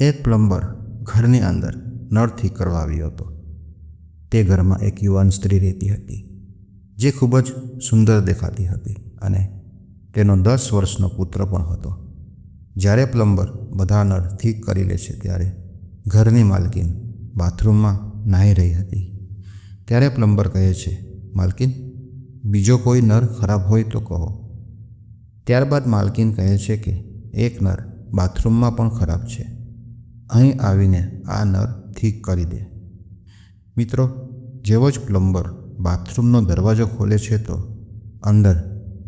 એક પ્લમ્બર ઘરની અંદર નળ ઠીક કરવા આવ્યો હતો. તે ઘરમાં એક યુવાન સ્ત્રી રહેતી હતી, જે ખૂબ જ સુંદર દેખાતી હતી અને તેનો દસ વર્ષનો પુત્ર પણ હતો. જ્યારે પ્લમ્બર બધા નળ ઠીક કરી લે છે ત્યારે ઘરની માલકીન બાથરૂમમાં નાહી રહી હતી. ત્યારે પ્લમ્બર કહે છે, માલકીન, બીજો કોઈ નર ખરાબ હોય તો કહો. ત્યારબાદ માલકીન કહે છે કે, એક નર બાથરૂમમાં પણ ખરાબ છે. અહીં આવીને આ નળ ઠીક કરી દે. મિત્રો, જેવો જ પ્લમ્બર બાથરૂમનો દરવાજો ખોલે છે તો અંદર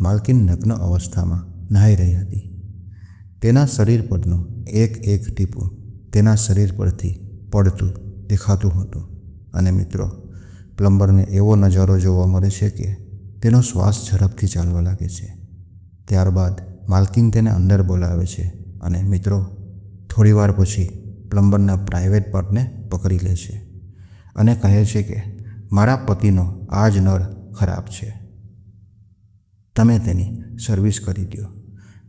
માલકીન નગ્ન અવસ્થામાં નહાઈ રહી હતી. તેના શરીર પરનું એક એક ટીપું તેના શરીર પરથી પડતું દેખાતું હતું. અને મિત્રો, પ્લમ્બરને એવો નજારો જોવા મળે છે કે તેનો શ્વાસ ઝડપથી ચાલવા લાગે છે. ત્યારબાદ માલકીન તેને અંદર બોલાવે છે અને મિત્રો, થોડીવાર પછી પ્લમ્બરના પ્રાઇવેટ પાર્ટને પકડી લે છે અને કહે છે કે, મારા પતિનો આ જ નળ ખરાબ છે. તમે તેની સર્વિસ કરી દો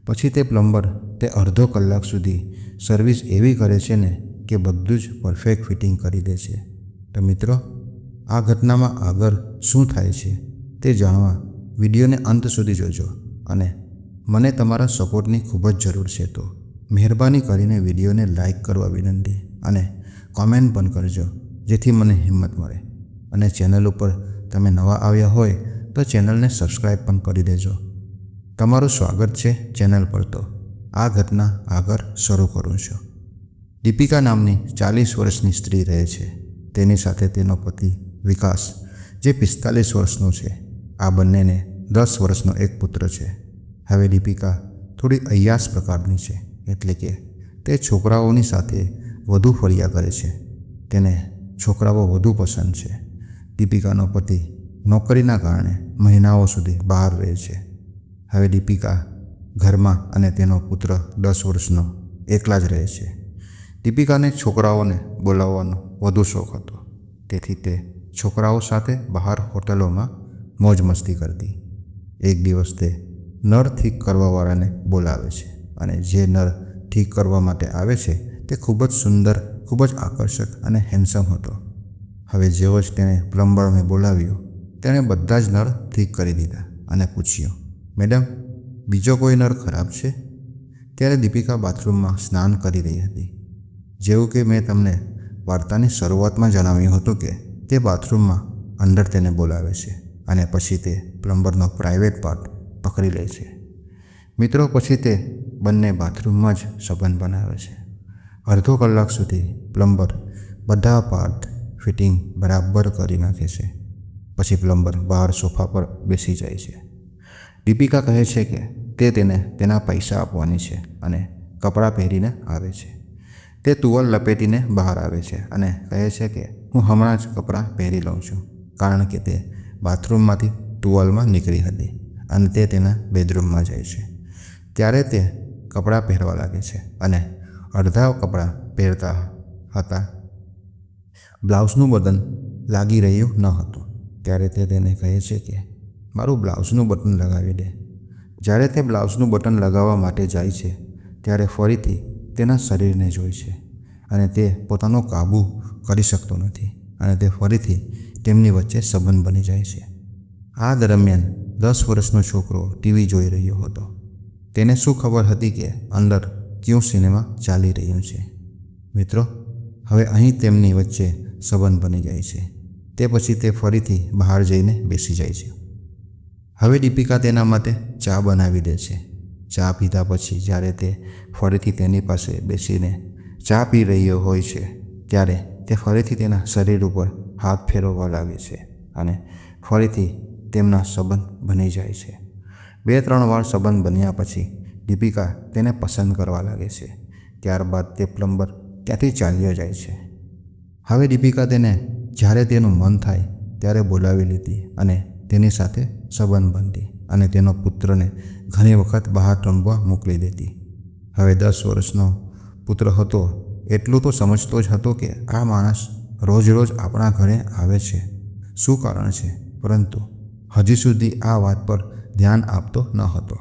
પછી તે પ્લમ્બર તે અડધો કલાક સુધી સર્વિસ એવી કરે છે ને કે બધું જ પરફેક્ટ ફિટિંગ કરી દે છે. તો મિત્રો, આ ઘટનામાં આગળ શું થાય છે તે જાણવા વિડીયોને અંત સુધી જોજો અને મને તમારા સપોર્ટની ખૂબ જ જરૂર છે તો. મહેરબાની કરીને વિડીયોને લાઇક કરવા વિનંતી અને કોમેન્ટ પણ કરજો, જેથી મને હિંમત મળે. અને ચેનલ ઉપર તમે નવા આવ્યા હોય તો ચેનલને સબસ્ક્રાઈબ પણ કરી દેજો. તમારું સ્વાગત છે ચેનલ પર તો. આ ઘટના આગળ શરૂ કરું છું. દીપિકા નામની ચાલીસ વર્ષની સ્ત્રી રહે છે. તેની સાથે તેનો પતિ વિકાસ, જે પિસ્તાલીસ વર્ષનો છે. આ બંનેને દસ વર્ષનો એક પુત્ર છે. હવે દીપિકા થોડી અયાસ પ્રકારની છે. એટલે કે તે છોકરાઓની સાથે વધુ ફર્યા કરે છે. તેને છોકરાઓ વધુ પસંદ છે. દીપિકાનો પતિ નોકરીના કારણે મહિનાઓ સુધી બહાર રહે છે. હવે દીપિકા ઘરમાં અને તેનો પુત્ર દસ વર્ષનો એકલા જ રહે છે. દીપિકાને છોકરાઓને બોલાવવાનો વધુ શોખ હતો. તેથી તે છોકરાઓ સાથે બહાર હોટલોમાં મોજ મસ્તી કરતી. એક દિવસ તે નળ ઠીક કરવાવાળાને બોલાવે છે. અને જે નળ ઠીક કરવા માટે આવે છે, તે ખૂબ જ સુંદર, ખૂબ જ આકર્ષક અને હેન્ડસમ હતો. હવે જેવો જ તેણે પ્લમ્બરને બોલાવ્યો, તેણે બધા જ નળ ઠીક કરી દીધા અને પૂછ્યું, મેડમ, બીજો કોઈ નળ ખરાબ છે? ત્યારે દીપિકા બાથરૂમમાં સ્નાન કરી રહી હતી. જેવું કે મેં તમને વાર્તાની શરૂઆતમાં જણાવ્યું હતું કે, તે બાથરૂમમાં અંદર તેને બોલાવે છે અને પછી તે પ્લમ્બરનો પ્રાઇવેટ પાર્ટ પકડી લે છે. મિત્રો, પછી તે બંને બાથરૂમમાં જ સંબંધ બનાવે છે. અડધો કલાક સુધી પ્લમ્બર બધા પાર્ટ ફિટિંગ બરાબર કરી નાખે છે. પછી પ્લમ્બર બહાર સોફા પર બેસી જાય છે. દીપિકા કહે છે કે તે તેને તેના પૈસા આપવાની છે અને કપડાં પહેરીને આવે છે. તે તુવલ લપેટીને બહાર આવે છે અને કહે છે કે હું હમણાં જ કપડાં પહેરી લઉં છું, કારણ કે તે બાથરૂમમાંથી ટુવાલમાં નીકળી હતી અને તે તેના બેડરૂમમાં જાય છે. ત્યારે તે કપડાં પહેરવા લાગે છે અને અડધા કપડાં પહેરતા હતા. બ્લાઉઝનું બટન લાગી રહ્યું ન હતું. ત્યારે તે તેને કહે છે કે, મારું બ્લાઉઝનું બટન લગાવી દે. જ્યારે તે બ્લાઉઝનું બટન લગાવવા માટે જાય છે, ત્યારે ફરીથી તેના શરીરને જોઈ છે અને તે પોતાનો કાબૂ કરી શકતો નથી અને તે ફરીથી તેમની વચ્ચે સંબંધ બની જાય છે. આ દરમિયાન દસ વર્ષનો છોકરો ટીવી જોઈ રહ્યો હતો. તેને શું ખબર હતી કે અંદર કયું સિનેમા ચાલી રહ્યું છે? મિત્રો, હવે અહીં તેમની વચ્ચે સંબંધ બની જાય છે. તે પછી તે ફરીથી બહાર જઈને બેસી જાય છે. હવે દીપિકા તેના માટે ચા બનાવી દે છે. ચા પીધા પછી જ્યારે તે ફરીથી તેની પાસે બેસીને ચા પી રહ્યો હોય છે, ત્યારે તે ફરીથી તેના શરીર ઉપર હાથ ફેરવવા લાગે છે અને ફરીથી તેમના સંબંધ બની જાય છે. બે ત્રણ વાર સંબંધ બન્યા પછી દીપિકા તેને પસંદ કરવા લાગે છે. ત્યારબાદ તે પ્લમ્બર ત્યાંથી ચાલ્યો જાય છે. હવે દીપિકા તેને જ્યારે તેનું મન થાય ત્યારે બોલાવી લીધી અને તેની સાથે સંબંધ બાંધી અને તેનો પુત્રને ઘણી વખત બહાર રમવા મોકલી દેતી. હવે દસ વર્ષનો પુત્ર હતો, એટલું તો સમજતો જ હતો કે આ માણસ રોજ રોજ આપણા ઘરે આવે છે. શું કારણ છે? પરંતુ હજી સુધી આ વાત પર ધ્યાન આપતો ન હતો.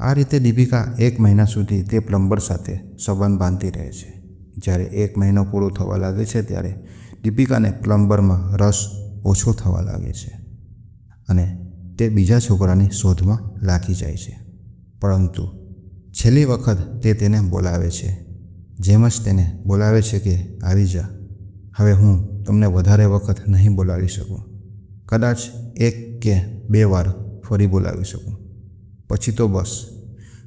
આ રીતે દીપિકા એક મહિના સુધી તે પ્લમ્બર સાથે સંબંધ બાંધતી રહે છે. જ્યારે એક મહિનો પૂરો થવા લાગે છે ત્યારે દીપિકાને પ્લમ્બરમાં રસ ઓછો થવા લાગે છે અને તે બીજા છોકરાની શોધમાં લાગી જાય છે. પરંતુ છેલ્લી વખત તે તેને બોલાવે છે. જેમ જ તેને બોલાવે છે કે, આવી જા. હવે હું તમને વધારે વખત નહીં બોલાવી શકું. કદાચ એક કે બે વાર ફરી બોલાવી શકું. પછી તો બસ.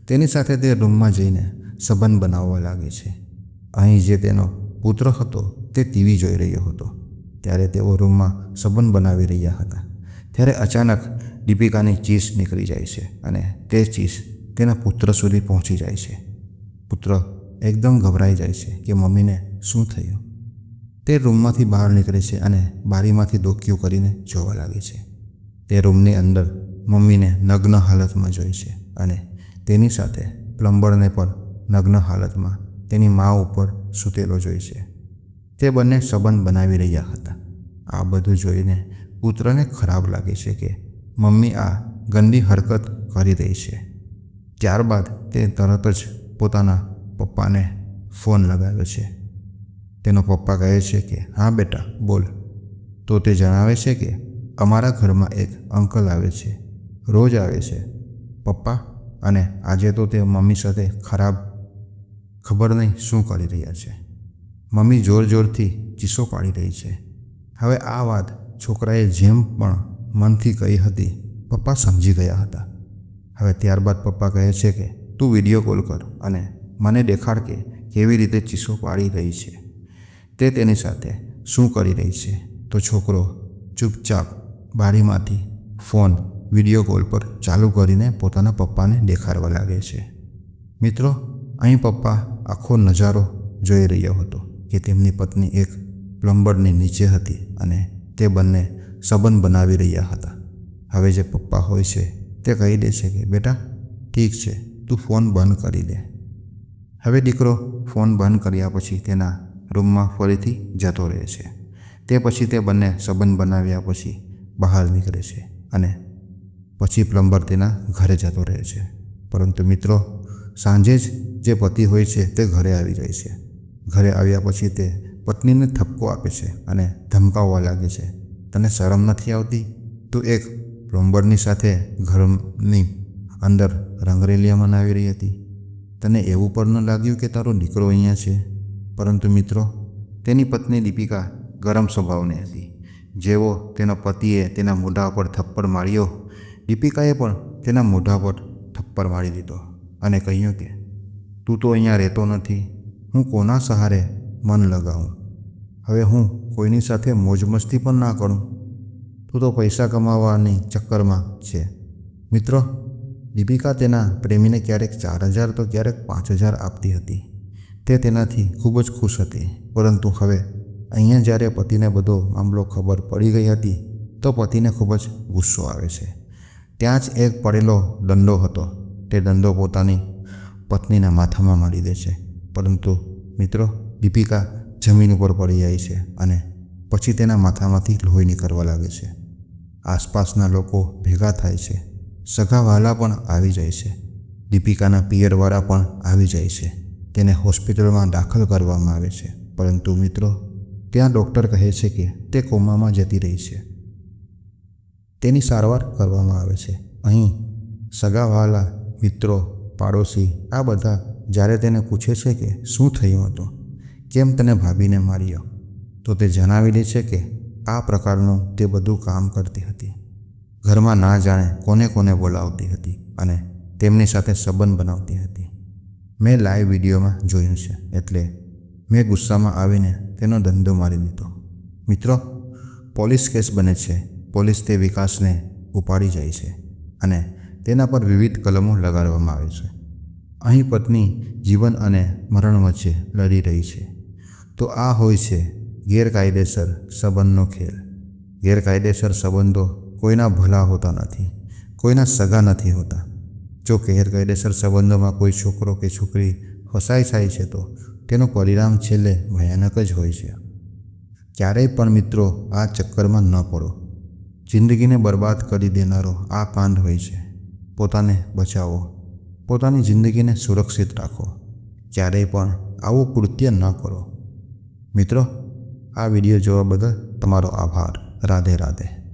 તેની સાથે તે રૂમમાં જઈને સંબંધ બનાવવા લાગે છે. અહીં જે તેનો પુત્ર હતો તે ટીવી જોઈ રહ્યો હતો. ત્યારે તેઓ રૂમમાં સંબંધ બનાવી રહ્યા હતા. ત્યારે અચાનક દીપિકાની ચીસ નીકળી જાય છે અને તે ચીસ તેના પુત્ર સુધી પહોંચી જાય છે. પુત્ર એકદમ ગભરાઈ જાય છે કે મમ્મીને શું થયું? તે રૂમમાંથી બહાર નીકળે છે અને બારીમાંથી ડોકીઓ કરીને જોવા લાગે છે. તે રૂમની અંદર મમ્મીને નગ્ન હાલતમાં જોઈ છે અને તેની સાથે પ્લમ્બરને પણ નગ્ન હાલતમાં તેની મા ઉપર સૂતેલો જોઈ છે. તે બંને સંબંધ બનાવી રહ્યા હતા. આ બધું જોઈને પુત્રને ખરાબ લાગે છે કે મમ્મી આ ગંદી હરકત કરી રહી છે. ત્યારબાદ તે તરત જ પોતાના પપ્પાને ફોન લગાવ્યો છે. તેનો પપ્પા કહે છે કે, હા બેટા, બોલ. તો તે જણાવે છે કે, અમારા ઘરમાં એક અંકલ આવે છે. રોજ આવે છે. પપ્પા અને આજે તો તે મમ્મી સાથે ખરાબ ખબર નહીં શું કરી રહ્યા છે. મમ્મી જોર જોરથી ચીસો પાડી રહી છે. હવે આ વાત છોકરાએ જેમ પણ મનથી કહી હતી, પપ્પા સમજી ગયા હતા. હવે ત્યારબાદ પપ્પા કહે છે કે, તું વીડિયો કોલ કર અને મને દેખાડ કે કેવી રીતે ચીસો પાડી રહી છે. તે તેની સાથે શું કરી રહી છે. તો છોકરો ચૂપચાપ બારીમાંથી ફોન વીડિયો કોલ પર ચાલુ કરીને પોતાના પપ્પાને દેખાડવા લાગે છે. મિત્રો, અહીં પપ્પા આખો નજારો જોઈ રહ્યો હતો કે તેમની પત્ની એક પ્લમ્બરની નીચે હતી અને તે બંને સંબંધ બનાવી રહ્યા હતા. હવે જે પપ્પા હોય છે તે કહી દે છે કે, બેટા, ઠીક છે, તું ફોન બંધ કરી દે. હવે દીકરો ફોન બંધ કર્યા પછી તેના રૂમમાં ફરીથી જતો રહે છે. તે પછી તે બંને સંબંધ બનાવ્યા પછી બહાર નીકળે છે અને પછી પ્લમ્બર તેના ઘરે જતો રહે છે. પરંતુ મિત્રો, સાંજે જ જે પતિ હોય છે તે ઘરે આવી જાય છે. ઘરે આવ્યા પછી તે પત્નીને થપકો આપે છે અને ધમકાવવા લાગે છે. તને શરમ નથી આવતી? તું એક પ્લમ્બરની સાથે ઘરની અંદર રંગરેલિયા મનાવી રહી હતી. તને એવું પણ ન લાગ્યું કે તારો દીકરો અહીંયા છે? પરંતુ મિત્રો, તેની પત્ની દીપિકા ગરમ સ્વભાવની હતી. જેવો તેના પતિએ તેના મોઢા પર થપ્પડ માર્યો દીપિકાએ પણ તેના મોઢા પર થપ્પડ મારી દીધો અને કહ્યું કે, તું તો અહીંયા રહેતો નથી. હું કોના સહારે મન લગાવું? હવે હું કોઈની સાથે મોજ મસ્તી પણ ના કરું? તું તો પૈસા કમાવાની ચક્કરમાં છે. મિત્રો, દીપિકા તેના પ્રેમીને ક્યારેક ચાર હજાર તો ક્યારેક પાંચ હજાર આપતી હતી. તે તેનાથી ખૂબ જ ખુશ હતી. પરંતુ હવે અહીંયા જ્યારે પતિને બધો મામલો ખબર પડી ગઈ હતી, તો પતિને ખૂબ જ ગુસ્સો આવે છે. ત્યાં જ એક પડેલો દંડો હતો. તે દંડો પોતાની પત્નીના માથામાં મારી દે છે. પરંતુ મિત્રો, દીપિકા જમીન ઉપર પડી જાય છે અને પછી તેના માથામાંથી લોહી નીકળવા લાગે છે. આસપાસના લોકો ભેગા થાય છે. સગાવાલા પણ આવી જાય છે. દીપિકાના પિયરવાળા પણ આવી જાય છે. તેને હોસ્પિટલમાં દાખલ કરવામાં આવે છે. પરંતુ મિત્રો, ત્યાં ડૉક્ટર કહે છે કે તે કોમામાં જતી રહી છે. તેની સારવાર કરવામાં આવે છે. અહીં સગાવાલા, મિત્રો, પાડોશી આ બધા જ્યારે તેને પૂછે છે કે શું થયું હતું? કેમ તને ભાભીને માર્યો? તો તે જણાવી દે છે કે આ પ્રકારનું તે બધું કામ કરતી હતી. ઘરમાં ના જાણે કોને કોને બોલાવતી હતી અને તેમની સાથે સંબંધ બનાવતી હતી. મેં લાઈવ વિડીયોમાં જોયું છે, એટલે મેં ગુસ્સામાં આવીને તેનો ધંધો મારી દીધો. મિત્રો, પોલીસ કેસ બને છે. પોલીસ તે વિકાસને ઉપાડી જાય છે અને તેના પર વિવિધ કલમો લગાડવામાં આવે છે. અહીં પત્ની જીવન અને મરણ વચ્ચે લડી રહી છે. તો આ હોય છે ગેરકાયદેસર સંબંધનો ખેલ. ગેરકાયદેસર સંબંધો કોઈના ભલા હોતા નથી, કોઈના સગા નથી હોતા. જો ગેરકાયદેસર સંબંધોમાં કોઈ છોકરો કે છોકરી ફસાઈ જાય છે તો તેનું પરિણામ છેલ્લે ભયાનક જ હોય છે. ક્યારેય પણ મિત્રો આ ચક્કરમાં ન પડો. જિંદગીને બરબાદ કરી દેનારો આ કાંડ હોય છે. પોતાને બચાવો. પોતાની જિંદગીને સુરક્ષિત રાખો. ક્યારેય પણ આવું કૃત્ય ન કરો. મિત્રો, આ વીડિયો જોવા બદલ તમારો આભાર. રાધે રાધે.